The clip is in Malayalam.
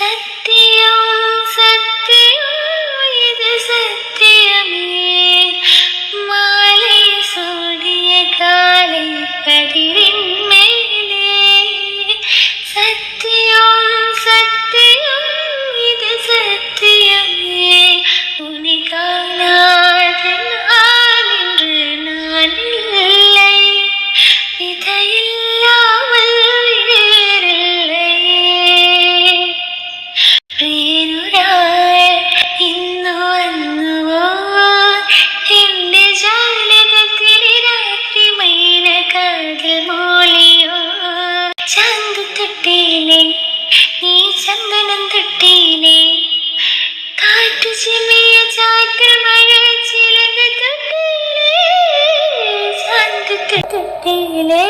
സത്യം സത്യം ഇത് സത്യമേ. തൊട്ടിയിലെ